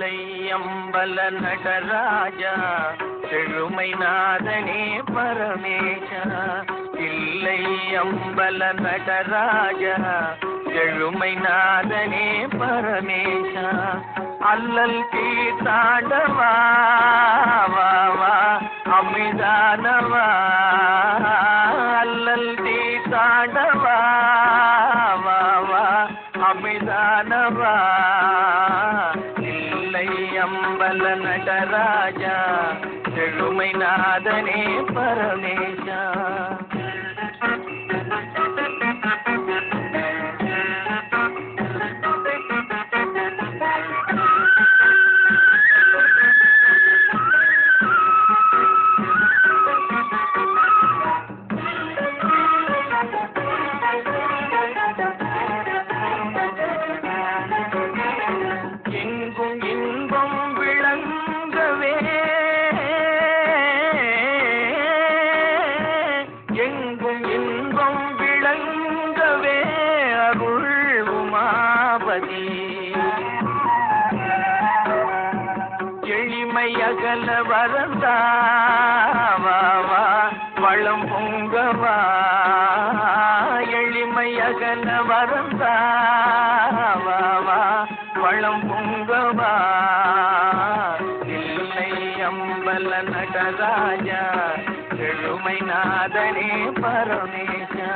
இல்லை அம்பல நடராஜா செழுமை நாதனே பரமேஷா இல்லை அம்பல நடராஜா செழுமை நாதனே பரமேஷா அல்லல் தீர்த்தாண்டவா வா அமிதானவா அல்லல் தீர்த்தாண்டவா வா அமிதானவா ராஜா செழுமை நாதனே பரமேஷா தெய்வம் விளங்கவே அருள் உமாபதி எளிமை அகல வரந்தாவா வளம் பொங்கவா. எளிமை அகல வரந்தாவா வளம் பொங்கவா. இல்லை அம்பல நடராஜா செழுமை நாதனே பரமேஷா